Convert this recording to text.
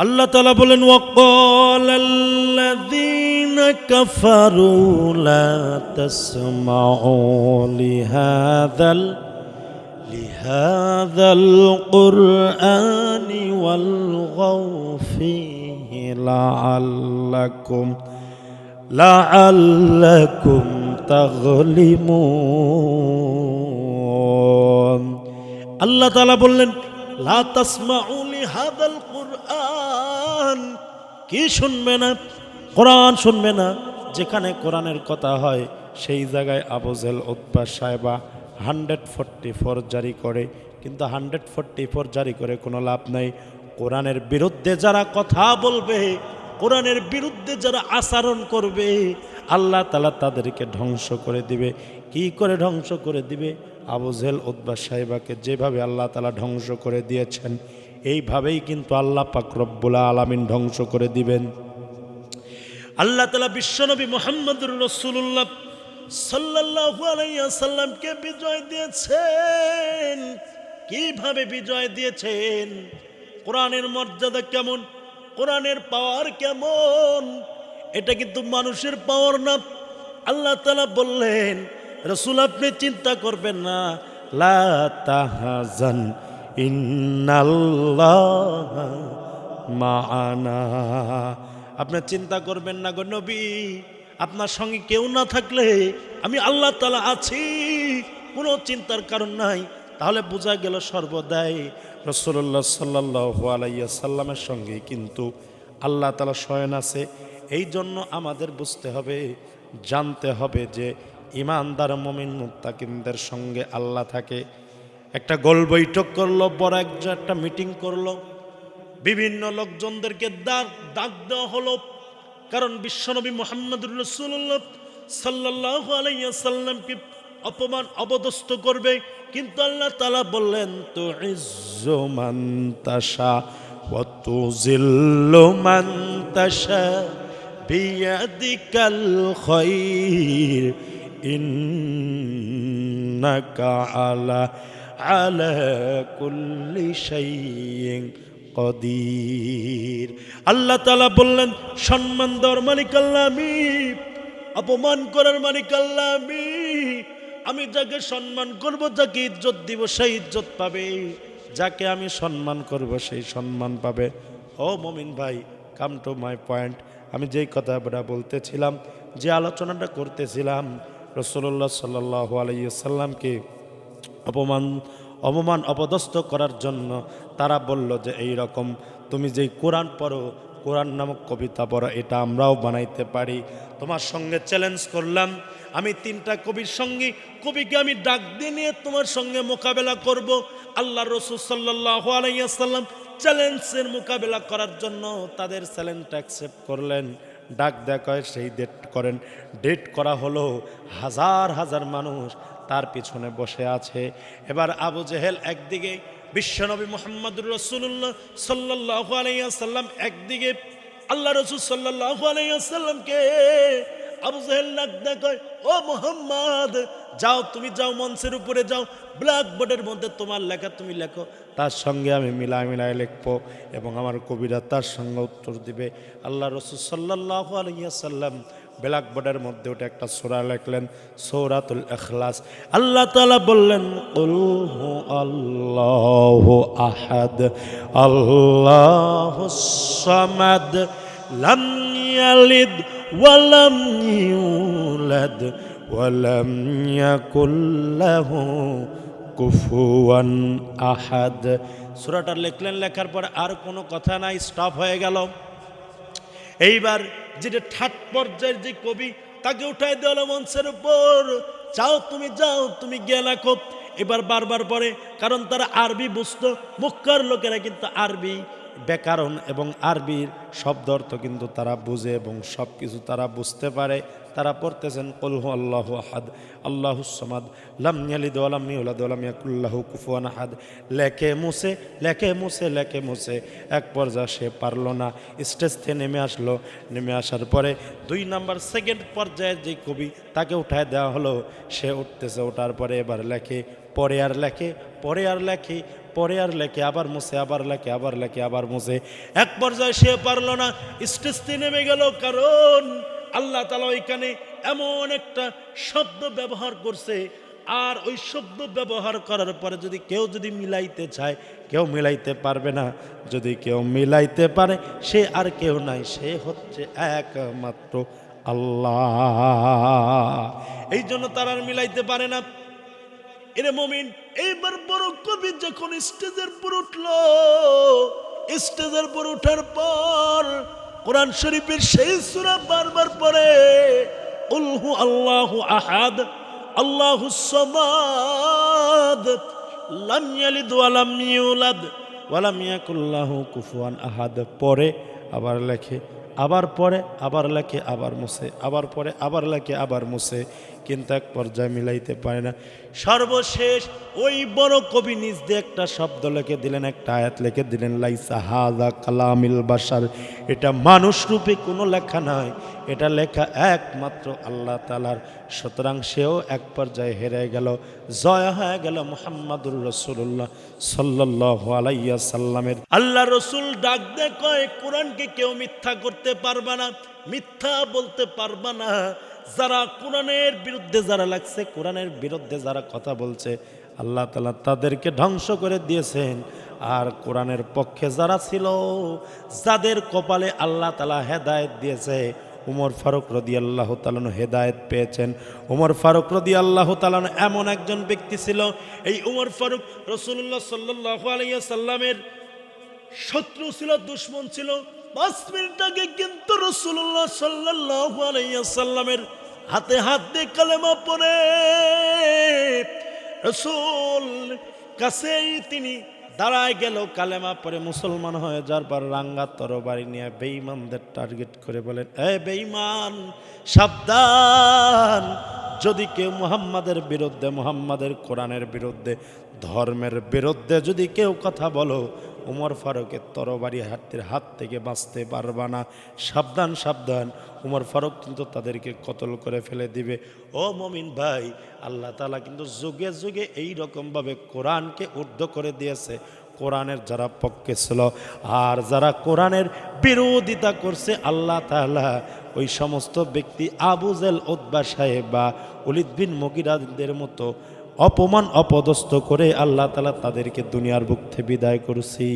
الله تعالى بولن وقال الذين كفروا لا تسمعوا لهذا لهذا القرآن والغو فيه لعلكم لعلكم تغلمون الله تعالى بولن লা তাসমাউ লিহাদাল কুরআন। কি শুনবে না? কোরআন শুনবে না? যেখানে কোরআনের কথা হয়, সেই জায়গায় আবুজেল উৎপা সাহেবা হান্ড্রেড ফোরটি ফোর জারি করে। কিন্তু হান্ড্রেড ফোরটি ফোর জারি করে কোনো লাভ নাই। কোরআনের বিরুদ্ধে যারা কথা বলবে, কোরআনের বিরুদ্ধে যারা আচরণ করবে, আল্লাহ তালা তাদেরকে ধ্বংস করে দিবে। কি করে ধ্বংস করে দিবে? আবু জেল উদ্বা সাহেবাকে যেভাবে আল্লাহ তালা ধ্বংস করে দিয়েছেন, এইভাবেই কিন্তু আল্লাহ পাক রব্বুল আলামিন ধ্বংস করে দিবেন। আল্লাহ তালা বিশ্বনবী মোহাম্মদুর রসুল্লাহ সাল্লাল্লাহু আলাইহি সাল্লামকে বিজয় দিয়েছেন। কীভাবে বিজয় দিয়েছেন? কোরআনের মর্যাদা কেমন? কোরআনের পাওয়ার কেমন? এটা কিন্তু মানুষের পাওয়ার না। আল্লাহ তালা বললেন রসুল, আপনি চিন্তা করবেন না। লা মাআনা। আপনি চিন্তা করবেন না গো নবী, আপনার সঙ্গে কেউ না থাকলে আমি আল্লাহ তালা আছি, কোনো চিন্তার কারণ নাই। তাহলে বোঝা গেল সর্বদাই রসুল্লাহ সাল্লাহ আলাইয়া সাল্লামের সঙ্গে কিন্তু আল্লাহ তালা শয়ন আছে। এই জন্য আমাদের বুঝতে হবে, জানতে হবে যে ইমানদার মমিন মুত্তাকিনদের সঙ্গে আল্লাহ থাকে। একটা গোল বৈঠক করল, বড় একটা মিটিং করল। বিভিন্ন লোকজনদেরকে ডাক ডাক দেওয়া হলো। কারণ বিশ্বনবী মোহাম্মদুর রসুল্লাহ সাল্লাহ আলাইসাল্লামকে অপমান অবদস্ত করবে। কিন্তু আল্লাহ তালা বললেন তো ইজ্জমান্তাসা বিয়াদিকাল খৈর ইন্নাকা আলা আলা কুল্লি শাইইন কদির আল্লাহ তালা বললেন, সম্মান দেওয়ার মালিক আল্লাহ আমি। অপমান করার মালিক আল্লাহ আমি। যাকে সম্মান করব, যাকে ইজ্জত দিব, সেই ইজ্জত পাবে। যাকে আমি সম্মান করব, সেই সম্মান পাবে। ও মমিন ভাই কাম টু মাই পয়েন্ট আমি যেই কথাটা বলতেছিলাম, যে আলোচনাটা করতেছিলাম রসল্লাহ সাল্লাহ আলাইসাল্লামকে অপমান অপমান অপদস্থ করার জন্য তারা বলল যে, এই রকম তুমি যেই কোরআন পড়ো, কোরআন নামক কবিতা পড়ো, এটা আমরাও বানাইতে পারি। তোমার সঙ্গে চ্যালেঞ্জ করলাম, আমি তিনটা কবির সঙ্গে, কবিকে আমি ডাক দিয়ে তোমার সঙ্গে মোকাবেলা করব। আল্লাহ রসুল সাল্লাহ আলাইসাল্লাম চ্যালেঞ্জের মোকাবেলা করার জন্য তাদের চ্যালেঞ্জটা অ্যাকসেপ্ট করলেন। ডাক দেখায় সেই ডেট করেন। ডেট করা হলো হাজার হাজার মানুষ তার পিছনে বসে আছে। এবার আবু জেহেল একদিকে বিশ্বনবী মোহাম্মদুর রসুল্লাহ সাল্লাহ আলাইসাল্লাম একদিকে আল্লাহ রসুল সাল্লাহ আলাইসাল্লামকে আবু ও মোহাম্মদ, যাও, তুমি যাও, মঞ্চের উপরে যাও ব্ল্যাক বোর্ডের মধ্যে তোমার লেখা তুমি লেখো, তার সঙ্গে আমি মিলায় মিলায় লিখব এবং আমার কবিরা তার সঙ্গে উত্তর দিবে। আল্লাহ রসুল সাল্লাহ আলাইসাল্লাম ব্ল্যাক বোর্ডের মধ্যে ওটা একটা সোরা লেখলেন, সৌরাতুল এখলাস আল্লাহ তালা বললেন উলহু আল্লাহ আহাদ, আল্লাহ সামাদ, লাম ইয়ালিদ ওয়ালাম ইউলাদ ওয়ালাম ইয়াকুল লাহু কুফুয়ান আহাদ সূরাটা লিখলেন, লেখার পর আর কোনো কথা নাই স্টপ হয়ে গেল। এইবার যেটা ঠাট পর্যায়ের যে কবি, তাকে উঠাই দেওয়াল মঞ্চের উপর। যাও তুমি যাও তুমি গিয়ে লেখো এবার বারবার পরে কারণ তারা আরবি বুঝতো। মুখ্যার লোকেরা কিন্তু আরবি ব্যাকরণ এবং আরবির শব্দ অর্থ কিন্তু তারা বুঝে এবং সব কিছু তারা বুঝতে পারে। তারা পড়তেছেন কলহু আল্লাহ আহাদ আল্লাহ সমাদ, লাম ইয়ালিদ ওয়ালাম ইউলাদ ওয়ালাম ইয়াকুল্লাহু কুফুয়ান আহাদ। লেখে মুছে লেখে মুছে লেখে মুছে। এক পর্যায়ে সে পারল না। স্টেজ থেকে নেমে আসলো। নেমে আসার পরে দুই নাম্বার সেকেন্ড পর্যায়ে যে কবি তাকে উঠায় দেওয়া হলো, সে উঠতেছে। ওঠার পরে এবার লেখে, পরে আর লেখে, পরে আর লেখে পরে আর লেখে, আবার মুছে, আবার লেখে আবার লেখে, আবার মুছে। এক পর্যায়ে সে পারল না স্টেজতে নেমে গেল, কারণ আল্লাহ তালা ওইখানে এমন একটা শব্দ ব্যবহার করছে। আর ওই শব্দ ব্যবহার করার পরে যদি কেউ যদি মিলাইতে চায়, কেউ মিলাইতে পারবে না। যদি কেউ মিলাইতে পারে, সে আর কেউ নাই, সে হচ্ছে একমাত্র আল্লাহ। এই জন্য তারা আর মিলাইতে পারে না। এরে মমিন, এইবার বড় কবি যখন স্টেজের পর উঠল, স্টেজের পর উঠার পর কোরআন শরীফের সেই সূরা বারবার পরে উলহু আল্লাহু আহাদ, আল্লাহু সামাদ, লাম ইয়ালিদ ইউলাদ কুফুয়ান আহাদ। পরে আবার লেখে, আবার পরে আবার লেখে, আবার মুছে, আবার পরে আবার লেখে, আবার মুছে। কিন্তু এক পর্যায়ে মিলাইতে পারে না। সর্বশেষ ওই বড় কবি নিজ দিয়ে একটা শব্দ লিখে দিলেন, একটা আয়াত লিখে দিলেন, লাইসা হাদা কালামিল বাসার এটা মানুষ রূপে কোনো লেখা নয় এটা লেখা একমাত্র আল্লাহ তালার সুতরাং সেও এক পর্যায়ে হেরে গেল, জয় হয়ে গেল মোহাম্মদুর রসুল্লাহ সাল্লাহ আলাইয়া সাল্লামের আল্লাহ রসুল ডাক দে কয়, কোরআনকে কেউ মিথ্যা করতে পারবে না, মিথ্যা বলতে পারবে না যারা কোরআনের বিরুদ্ধে যারা লাগছে, কোরআনের বিরুদ্ধে যারা কথা বলছে, আল্লাহ তালা তাদেরকে ধ্বংস করে দিয়েছেন। আর কোরআনের পক্ষে যারা ছিল, যাদের কপালে আল্লাহ তালা হেদায়েত দিয়েছে, উমর ফারুক রদি আল্লাহ তালানো হেদায়েত পেয়েছেন। উমর ফারুক রদি আল্লাহ তালানো এমন একজন ব্যক্তি ছিল, এই উমর ফারুক রসুল্লাহ সাল্লাহ আলাইয়া সাল্লামের শত্রু ছিল, দুশ্মন ছিল। পাঁচ মিনিট আগে কিন্তু রসুল্লাহ সাল্লাহ আলাইসাল্লামের হাতে হাত দিয়ে কালেমা পরে রসুল কাছেই তিনি দাঁড়ায় গেল, কালেমা পরে মুসলমান হয়ে যাওয়ার পর রাঙ্গা তরবারি নিয়ে বেঈমানদের টার্গেট করে বলেন, এ বেঈমান, সাবধান। যদি কেউ মুহাম্মাদের বিরুদ্ধে, মুহাম্মাদের কোরআনের বিরুদ্ধে, ধর্মের বিরুদ্ধে যদি কেউ কথা বলো উমর ফারুকের তরবারি হাতের হাত থেকে বাঁচতে পারবা না। সাবধান সাবধান। উমর ফারুক কিন্তু তাদেরকে কতল করে ফেলে দিবে। ও মমিন ভাই, আল্লাহ তালা কিন্তু যুগে যুগে এই রকমভাবে কোরআনকে ঊর্ধ্ব করে দিয়েছে। কোরআনের যারা পক্ষে ছিল আর যারা কোরআনের বিরোধিতা করছে, আল্লাহ তাআলা ওই সমস্ত ব্যক্তি আবুজেল ওদবা সাহেব বা উলিদ বিন মকিরাদের মতো অপমান অপদস্থ করে আল্লাহ তালা তাদেরকে দুনিয়ার বুক থেকে বিদায় করছি।